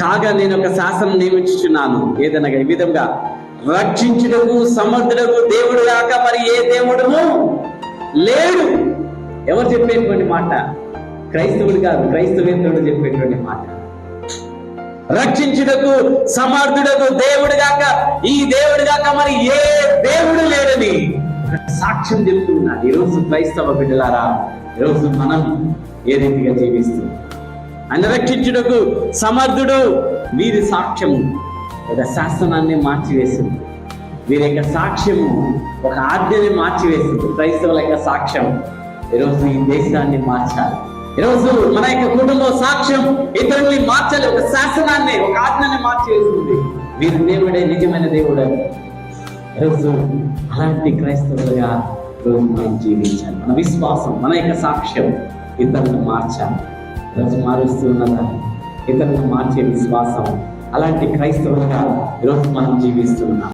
కాగా నేను ఒక శాసనం నియమించుచున్నాను. ఏదనగా ఈ విధంగా రక్షించుటకు సమర్థులకు దేవుడు కాక మరి ఏ దేవుడును లేడు. ఎవరు చెప్పేటువంటి మాట? క్రైస్తవుడు కాదు క్రైస్తవేంద్రుడు చెప్పేటువంటి మాట. రక్షించుటకు సమర్థుడకు దేవుడు గాక ఈ దేవుడు గాక మరి ఏ దేవుడు లేడని. సాక్ష్యం చెప్తున్నాడు ఈరోజు క్రైస్తవ బిడ్డలారా ఈరోజు మనం ఏ రీతిగా జీవిస్తుంది ఆయన రక్షించుటకు సమర్థుడు. వీరి సాక్ష్యము ఒక శాసనాన్ని మార్చివేసింది. వీరి యొక్క సాక్ష్యము ఒక ఆజ్ఞని మార్చివేసింది. క్రైస్తవుల యొక్క సాక్ష్యం ఈరోజు ఈ దేశాన్ని మార్చాలి. ఈరోజు మన యొక్క కుటుంబ సాక్ష్యం ఇతరుల్ని మార్చాలి. ఒక శాసనాన్ని ఒక ఆజ్ఞని మార్చివేసింది. వీరి దేవుడే నిజమైన దేవుడే. ఈరోజు అలాంటి క్రైస్తవులుగా మనం జీవించాలి. మన విశ్వాసం మన యొక్క సాక్ష్యం ఇతరులను మార్చాలి. ఈరోజు మారుస్తూ ఉన్నదా ఇతరులను మార్చే విశ్వాసం. అలాంటి క్రైస్తవులుగా ఈరోజు మనం జీవిస్తున్నాం